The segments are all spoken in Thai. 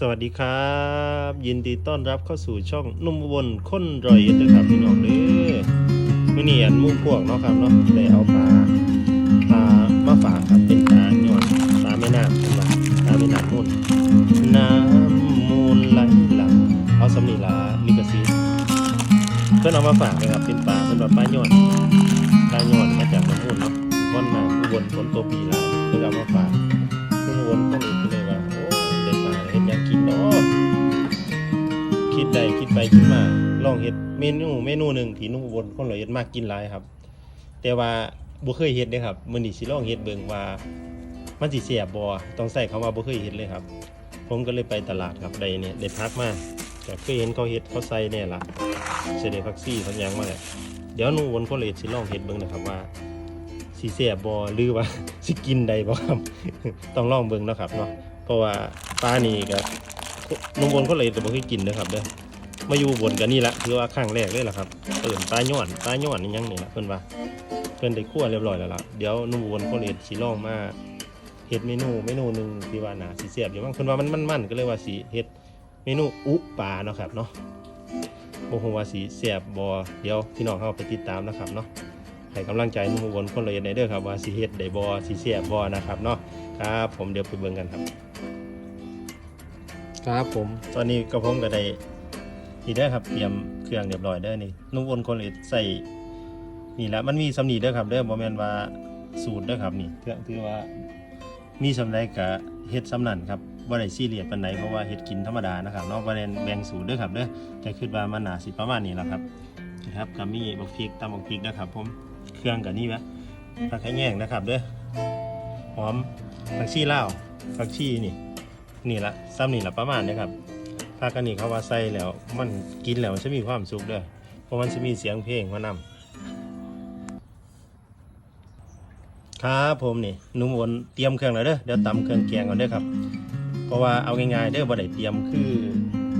สวัสดีครับ ยินดีต้อนรับเข้าสู่ช่องนุ่มอุบนค้นรอยเอ็ดนะครับพี่น้องเด้อมื่อนี้อันมู่งพวกเนาะครับเนาะได้เอาปลาปลามาฝากครับเป็นปลาหย่อนปลาแม่น้ำเป็นว่าปลาแม่น้ำมูลน้ำมูลไหลหลังเอาสำนีลาลิกซีเพื่อนเอามาฝากเลยครับเป็นปลาเป็นแบปลาหย่อนปลาหย่อนมาจากน้ำมูลเนาะว่อนน้ำอุบลฝนตัวปีหลายเพื่อนเอามาฝากนุ่มวนก็เลยก็เลย คิดใดคิดไปคิดมาลองเห็ดเมนูเมนูหนึ่งที่นุ่มวนคนละเห็ดมากกินหลายครับ แต่ว่าบ่เคยเห็ดเลยครับมื้อนี้สิลองเห็ดเบิ่งว่ามันสิแซ่บบ่ต้องใส่คำว่าบ่เคยเห็ดเลยครับ ผมก็เลยไปตลาดครับได้เนี่ยได้พักมาก็เคยเห็นเขาเห็ดเขาใส่เนี่ยล่ะเสด็จพักซี่เขายังมาแหละเดี๋ยวนุ่มวนคนละเห็ดสิลองเห็ดเบิ่งนะครับว่าสิแซ่บบ่หรือว่าสิกินได้บ่ครับ ต้องลองเบิ่งนะครับเนาะเพราะว่าปลานี่ก็ นุ่มบนก็เลยแต่บ่เคยกินนะครับเด้อมาอยู่บนกันนี่ละคือว่าครั้งแรกเลยล่ะครับเปิ่นปลาย้อนปลาย้อนนี่ยังนี่ละเพิ่นว่าเพิ่นได้คั่วเรียบร้อยแล้วล่ะเดี๋ยวนุ่มบนก็เลยสิลองมาเฮ็ดเมนูเมนูหนึ่งที่ว่าน่าสิแซ่บอยู่บ้างเพิ่นว่ามันมันๆก็เลยว่าสิเฮ็ดเมนูอุปลาเนาะครับเนาะบ่ฮู้ว่าสิแซ่บบ่เดี๋ยวพี่น้องเฮาไปติดตามนะครับเนาะให้กำลังใจนุ่มอุบลคนละเอียดในเด้อครับว่าสิเฮ็ดได้บ่สิเสียบ่นะครับเนาะครับ ผมเดี๋ยวไปเบิ่งกันครับ ครับผม ตอนนี้ก็ผมก็ได้นี่เด้ครับเตรียมเครื่องเรียบร้อยเด้นี่นุ่มอุบลคนเอียใส่นี่แหละมันมีสำนีเด้อครับเด้อบ่แมนว่าสูตรเด้อครับนี่เครื่องที่ว่ามีสำใดก็เฮ็ดสำนันครับบ่ได้ซีเรียสปานใดเพราะว่าเฮ็ดกินธรรมดานะครับเนาะบ่ได้แบ่งสูตรเด้อครับเด้อแต่คิดว่ามันน่าสิประมาณนี้แหละครับนะครับก็มีบักพริกตำบักพริกนะครับ ผมเครื่องกับนี่วะผักไข่แง่งนะครับเด้อหอมผักชีลาวผักชีนี่ นี่ละซ้ำนี่ละประมาณนี้ครับผักกันนี่เขาว่าใส่แล้ว มันกินแล้วมันจะมีความสุขเด้อเพราะมันจะมีเสียงเพลงมานำครับผมนี่นุ่มวนเตรียมเครื่องแล้วเด้อเดี๋ยวตำเครื่องแกงก่อนเด้อครับ เพราะว่าเอาง่ายๆเด้อบ่ได้เตรียมคือ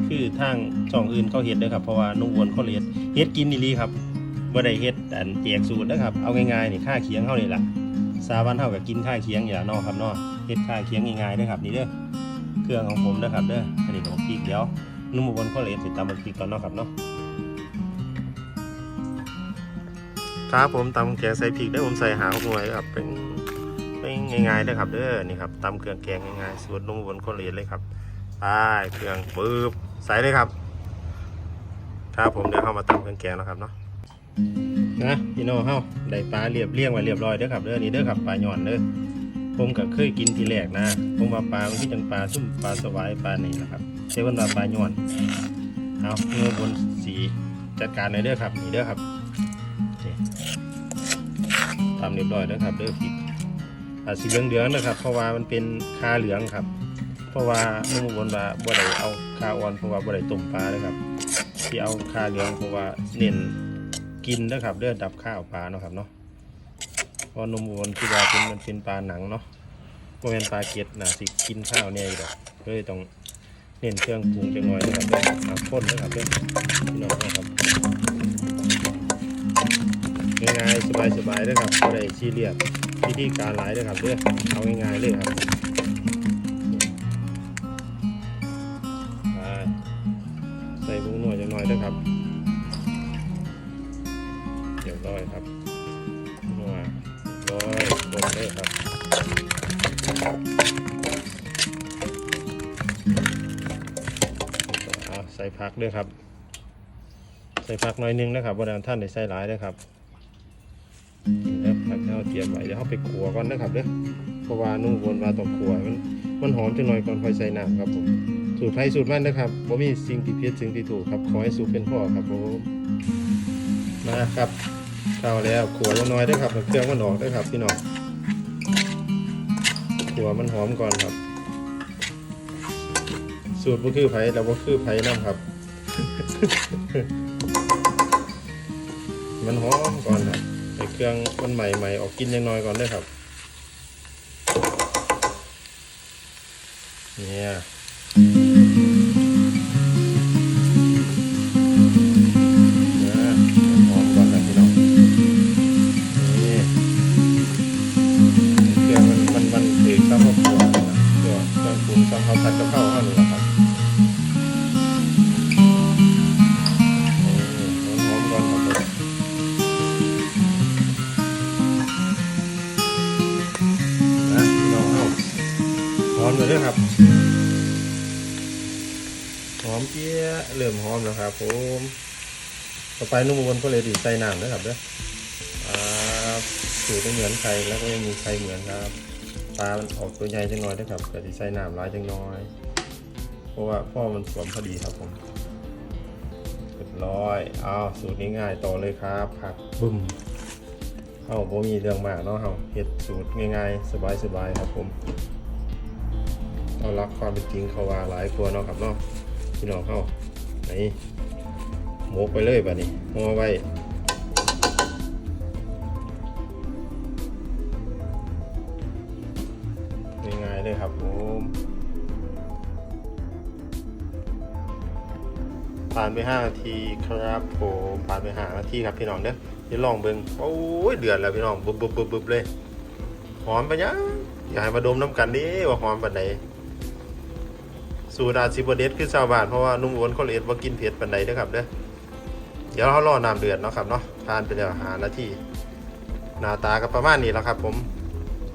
คือทางช่องอื่นเขาเฮ็ดเด้อครับเพราะว่านุ่มวนเขาเฮ็ดเฮ็ดกินนี่ลีครับบ่ได้เฮ็ดอันแจกสูตรนะครับเอาง่ายๆนี่ค่าเคียงเฮานี่ล่ะสาวันเฮาก็กินค่าเคียงอย่าเนาะครับเนาะเฮ็ดค่าเคียงง่ายๆเด้อครับนี่เด้อ เครื่องของผมเด้อครับเด้ออันนี้ก็บักพริกเดี๋ยวนุ่มบนข้อเลนสิตำบักพริกก่อนเนาะครับเนาะครับผมตำแกงใส่พริกได้ผมใส่หางหวยครับเป็นเป็นง่ายๆเด้อครับเด้อนี่ครับตำเครื่องแกงง่ายๆสูตรนุ่มบนข้อเลนเลยครับไปเครื่องปึ๊บใส่เลยครับครับผมเดี๋ยวเข้ามาตำเครื่องแกงแล้วครับเนาะนะพี่น้องเฮาได้ปลาเรียบเรียงไว้เรียบร้อยเด้อครับเด้อนี่เด้อครับปลาหย่อนเด้อ ผมก็เคยกินทีแรกนะ ผมว่าปลามันคือจังปลาซุ่มปลาสวายปลานี่นะครับเซเว่นว่าปลาย่อนเอาเนื้อบนสีจัดการเลยเด้อครับนี่เด้อครับทำเรียบร้อยเด้อครับเด้อพริกอ่าสีเหลืองๆนะครับ เพราะว่ามันเป็นคาเหลืองครับ เพราะว่าเนื้อบนว่าบ่ได้เอาคาอ่อนเพราะว่าบ่ได้ต้มปลาเลยครับ ที่เอาคาเหลืองเพราะว่าเน้นกินนะครับเลือดับข้าวปลาเนาะครับเนาะ พรานมวัวคือว่าเป็นมันเป็นปลาหนังเนาะโมเป็นปลาเก็ดนะสิกินข้าวเนี่ยอยู่ดอกก็เลยต้องเน้นเครื่องปรุงจังหน่อยนะครับเด้อเอาข้นนะครับเด้อพี่น้องนะครับง่ายๆสบายๆเด้อครับบ่ได้ซีเรียสวิธีการหลายเด้อครับเด้อเอาง่ายๆเลยครับใส่ผงหน่วยจังหน่อยด้วยครับ ผักด้วยครับ ใส่ผักหน่อยนึงนะครับว่าท่านได้ใส่หลายด้วยครับนี่ครับผักที่เราเตรียมไว้เดี๋ยวเราไปขัวก่อนนะครับเด้อเพราะว่านุ่งวนมาต้องขัวมันมันหอมจังหน่อยก่อนคอยใส่น้ำครับผมสูตรไทยสูตรมันนะครับบ่มีสิ่งที่ผิดสิ่งที่ถูกครับขอให้สูตรเป็นพ่อครับผมมาครับเข้าแล้วขัวลงน้อยด้วยครับเครื่องมันออกด้วยครับพี่น้องขัวมันหอมก่อนครับ สูตรบ่คือไผแล้วบ่คือไผน้ำครับ มันหอมก่อนครับให้เครื่องมันใหม่ๆออกกินยังน้อยก่อนด้วยครับ เนี่ย อมเลยด้อครับ หอมเจี๊ยะเริ่มหอมแล้วครับผมต่อไปนุ่มบนก็เลยดีใส่น้ำนะครับเด้ออ่าสูตรไม่เหมือนใครแล้วก็ไม่มีใครเหมือนครับปลามันออกตัวใหญ่จังน้อยนะครับแต่ดีใส่น้ำร้ายจังน้อย เพราะว่าพ่อมันสวมพอดีครับผมเรียบร้อยอ้าวสูตรนี้ง่ายต่อเลยครับผักบึ้มเฮาบ่มีเรื่องมากเนาะเฮาเฮ็ดสูตรง่ายๆสบายๆครับผม เอารักความเป็นจริงเขาว่าหลายกลัวเนาะครับเนาะพี่น้องเข้านี่หมกไปเลยบัดนี้ห่อไว้ง่ายๆเลยครับผมผ่านไป5นาทีครับผมผ่านไป5นาทีครับพี่น้องเด้อเดี๋ยวลองเบิ่งโอ้ยเดือดแล้วพี่น้องบึบบึบบึบเลยหอมปะยังอย่าให้มาดมน้ำกันดิว่าหอมปานใด สูตรอาซิบเดสคือชาวบ้านเพราะว่านุ่มอ้วนคนเอ็ดว่ากินเผ็ดปันใดเด้อครับเด้อเดี๋ยวเรารอน้ำเดือดเนาะครับเนาะทานไปแล้วหานาทีหน้าตาก็ประมาณนี้แหล้วครับ ผม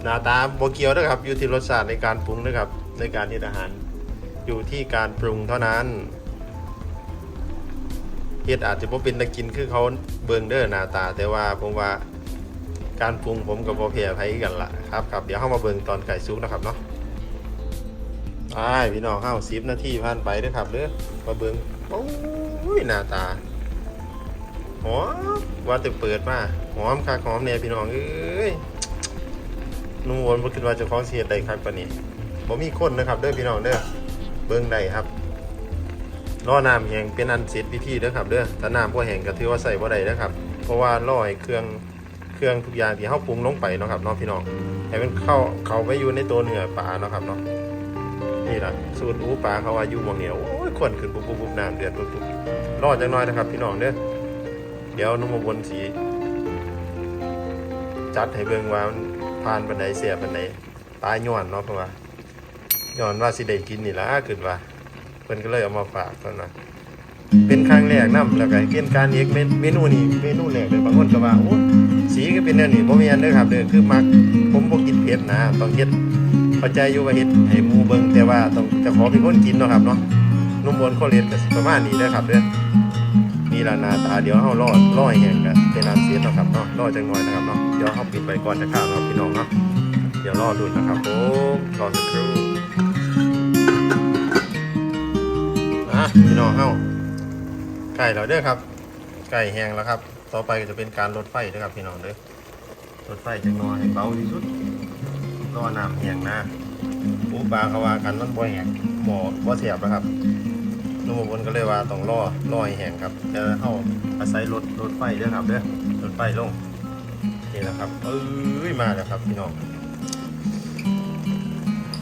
หน้าตาโบเกียวเด้อครับ อยู่ที่รสชาติในการปรุงนะครับ ในการที่อาหาร อยู่ที่การปรุงเท่านั้นเฮ็ดอาจจะบ่เป็นตะกินคือเขาเบิ่งเด้อหน้าตา แต่ว่าผมว่าการปรุงผมกับบ่แพ้ไผกันล่ะครับครับเดี๋ยวเข้ามาเบิ่งตอนไก่ซุกนะครับเนาะ ไปพี่น้องเข้าสิบนาทีผ่านไปเด้อครับเด้อมาเบิ้งโอ้ยหน้าตาหอมว่าจะเปิดมาหอมคักหอมเนี่ยพี่น้องเอ้ยนุ่มวนบ่คิดว่าจะคล้องเสียดใดคักปานนี้บ่มีคนนะครับเด้อพี่น้องเด้อเบิ้งได้ครับล่อน้ำแห้งเป็นอันเสร็จพิธีเด้อครับเด้อถ้าน้ำบ่แห้งก็ถือว่าใส่บ่ได้เด้อครับ เพราะว่าล่อให้เครื่องเครื่องทุกอย่างที่เฮาปรุงลงไปเนาะครับเนาะพี่น้องให้มันเข้าเข้าไปอยู่ในตัวเนื้อปลาเนาะครับเนาะ นี่แหละสูตรอูปลาเขาว่าอยู่มองเหนียวโอ้ยขวนขึ้นปุ๊บปุ๊บปุ๊บน้ำเดือดปุ๊บปุ๊บรอดจังน้อยนะครับ พี่น้องเด้อเดี๋ยวนุ่มบนสี จัดให้เบิ่งว่ามันผ่านบันไดเสียบันไดตายย้อนเนาะเพราะว่าย้อนว่าสิได้กินนี่ละขึ้นว่าเพิ่นก็เลยเอามาฝากเพิ่นว่าเป็นครั้งแรกนํแล้วก็เกณฑ์การเอกเมนูนี้เมนูแรกเลยบางคนก็ว่าโอ้สีก็เป็นแนวนี้บ่แม่นเด้อครับเด้อคือมักผมบ่กินเผ็ดนะต้องเฮ็ด เข้าใจอยู่ว่าเฮ็ดให้หมูเบิ่งแต่ว่าต้องจะขอเป็นคนกินเนาะครับเนาะนุ่มบนข้าวเรียนก็สิประมาณนี้เด้ครับเด้อนี่ละหน้าตาเดี๋ยวเฮารอดรอให้แห้งกันเป็นอันเสียเนาะครับเนาะรอจังหน่อยนะครับเนาะเดี๋ยวเฮาปิดไปก่อนจะข้าวเนาะพี่น้องเนาะเดี๋ยวรอดูนะครับผมรอสักครู่อะพี่น้องเฮาไก่แล้วเด้อครับไก่แห้งแล้วครับ ต่อไปก็จะเป็นการลดไฟเด้อครับพี่น้องเด้อลดไฟจังหน้อยให้เบาที่สุด รอน้ำแห้งนะปูปลาเขาว่ากันมันบ่แห้งหมอบ่เสียบนะครับนุ่มบนก็เลยว่าต้องรอรอให้แห้งครับจะเข้าอาศัยรถรถไฟเด้อครับเด้อรถไฟลงนี่แหละครับเอ้ยมาแล้วครับพี่น้อง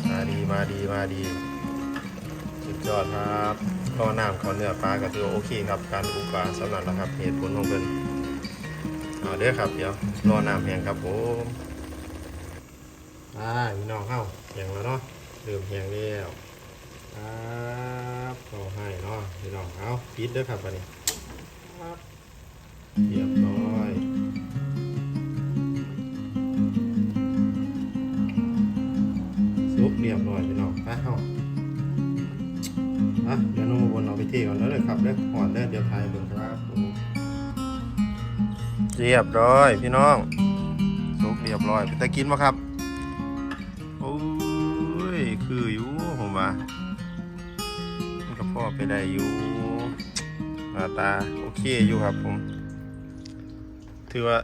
มาดีมาดีมาดีสุดยอดครับรอน้ำเขาเนื้อปลาก็ถือว่าโอเคครับการปูปลาสำหรับนะครับเหตุผลของเพิ่นเอาเด้อครับเดี๋ยวรอน้ำแห้งครับผม อ่าพี่น้องเข้าแหงแล้วเนาะเริ่มแหงแล้วครับเขาให้เนาะพี่น้องเอาปิดเด้อครับวันนี้ครับเรียบร้อยซุปเรียบร้อยพี่น้องไปเข้าอะเดี๋ยวน้องบนเอาไปเทก่อนแล้วเลยครับเด้อหอนเด้อเดี๋ยวทายเบิ่งครับเรียบร้อยพี่น้องซุปเรียบร้อยไปกินมาครับ ไปได้อยู่หน้าตาโอเคอยู่ครับผม ถือว่า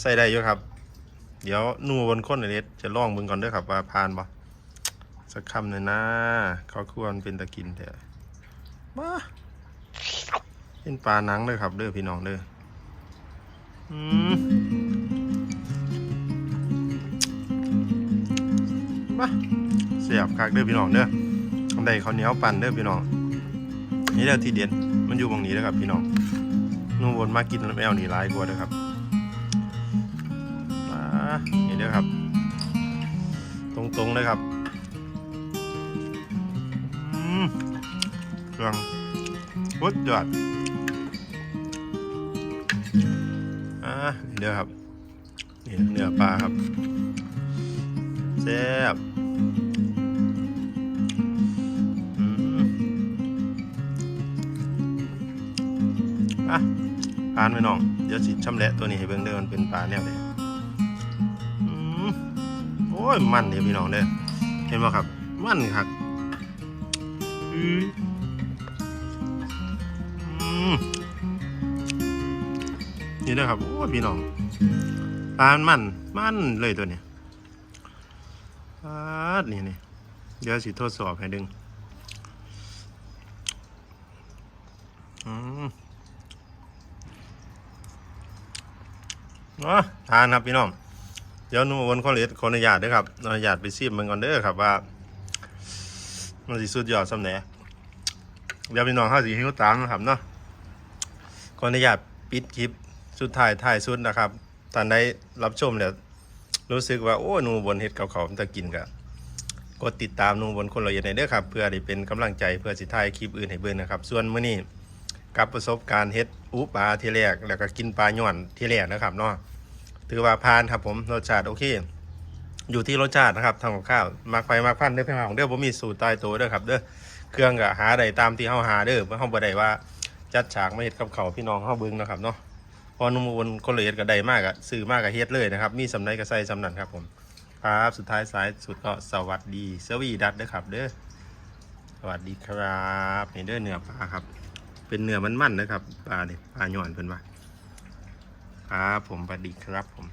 ใส่ได้อยู่ครับ เดี๋ยวหนูบนค้นเล็ดจะลองมึงก่อนด้วยครับว่าผ่านบ่สักคำหน่อยนะเขาควรเป็นตะกินแต่บ้าเป็นปลาหนังเลยครับเด้อพี่น้องเด้ออืมมาเสียบคักเด้อพี่น้องเด้อทำได้ข้าวเหนียวปั่นเด้อพี่น้อง นี่เด้อที่เด็ดมันอยู่ตรงนี้นะครับ พี่น้องนุ่มวนมากินแมวนี่ร้ายกว่าเด้อครับอ่านี่เด้อครับ ตรงๆเลยครับอืมเครื่องพุดยอดอ่านี่เด้อครับนี่เนื้อปลาครับแซ่บ อะปานไปน้อง เดี๋ยวสิชำแหละตัวนี้ให้เบิ่งเด้อมันเป็นปลาแนวใดอืมโอ้ยมันเด้อพี่น้องเด้อเห็นบ่ครับ มันครับอืออืมนี่เด้อครับโอ้ยพี่น้องปลามันมันมันเลยตัวเนี้ยปลานี่นี่เดี๋ยวสิทดสอบให้ดึงอืม ทานครับพี่น้อง เดี๋ยวนุ่มวนขอเลสขออนุญาตด้วยครับอนุญาตไปซีมมันก่อนเด้อครับว่า มันสิสุดยอดสำแหน่เดี๋ยวพี่น้องข้าสิหิวตามนะครับเนาะขออนุญาตปิดคลิปสุดท้ายท้ายสุดนะครับตอนได้รับชมแล้วรู้สึกว่าโอ้หนูบนเฮ็ดกับเขาวมันจะกินกับกดติดตามหนูบนคนละเอียดในเด้อครับ เพื่อได้เป็นกำลังใจเพื่อสิถ่ายคลิปอื่นให้เบิ่งนะครับ ส่วนมื้อนี้กับประสบการณ์เฮ็ดอูปลาที่แรก แล้วก็กินปลาย่อนที่แรกนะครับเนาะ ถือว่าผ่านครับผมรสชาติโอเค อยู่ที่รสชาตินะครับทำกับข้าวมักไฟมักพันเด้อพี่น้องเด้อผมมีสูตรตายตัวเด้อครับเด้อเครื่องก็หาได้ตามที่เฮาหาเด้อเพราะเฮาบ่ได้ว่าจัดฉากมาเฮ็ดกับเขาพี่น้องเฮาเบิ่งนะครับเนาะพอนุ่มวนคนละเอียดก็ได้มากอะซื้อมากก็เฮ็ดเลยนะครับ มีสำไรก็ใส่สำนันครับผมครับสุดท้ายสายสุดก็สวัสดีสวีดัตเด้อครับ เด้อสวัสดีครับนี่เด้อเนื้อปลาครับ เป็นเนื้อมันๆนะครับปลาเนี่ยปลาหย่อนเพิ่นว่า ครับผมสวัสดีครับผม